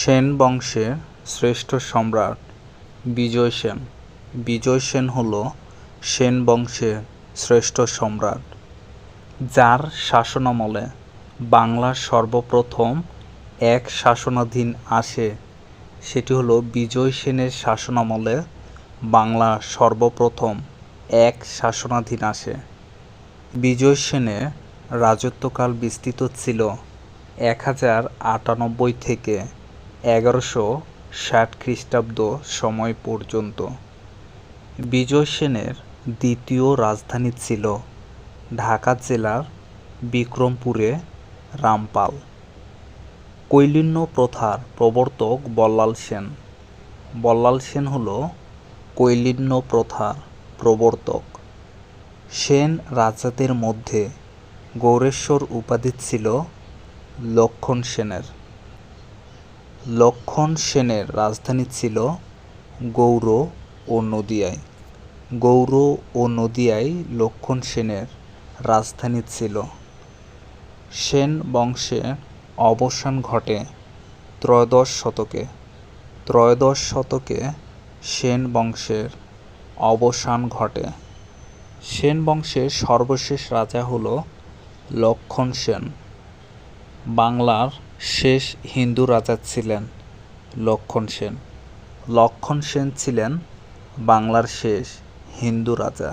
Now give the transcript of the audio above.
সেন বংশের শ্রেষ্ঠ সম্রাট বিজয় সেন। বিজয় সেন হল সেন বংশের শ্রেষ্ঠ সম্রাট, যার শাসনামলে বাংলার সর্বপ্রথম এক শাসনাধীন আসে। সেটি হলো বিজয় সেনের শাসনামলে বাংলা সর্বপ্রথম এক শাসনাধীন আসে। বিজয় সেনের রাজত্বকাল বিস্তৃত ছিল এক হাজার আটানব্বই থেকে এগারোশো ষাট খ্রিস্টাব্দ সময় পর্যন্ত বিজয় সেনের দ্বিতীয় রাজধানী ছিল ঢাকা জেলার বিক্রমপুরে রামপাল। কৈলিন্য প্রথার প্রবর্তক বল্লাল সেন। বল্লাল সেন হল কৈলিন্য প্রথার প্রবর্তক। সেন রাজাদের মধ্যে গৌরেশ্বর উপাধি ছিল লক্ষণ সেনের। লক্ষণ সেনের রাজধানী ছিল গৌড় ও নদিয়ায়। গৌড় ও নদিয়ায় লক্ষণ সেনের রাজধানী ছিল। সেন বংশের অবসান ঘটে ত্রয়োদশ শতকে। ত্রয়োদশ শতকে সেন বংশের অবসান ঘটে। সেন বংশের সর্বশেষ রাজা হল লক্ষণ সেন। বাংলার শেষ হিন্দু রাজা ছিলেন লক্ষণ সেন। লক্ষণ সেন ছিলেন বাংলার শেষ হিন্দু রাজা।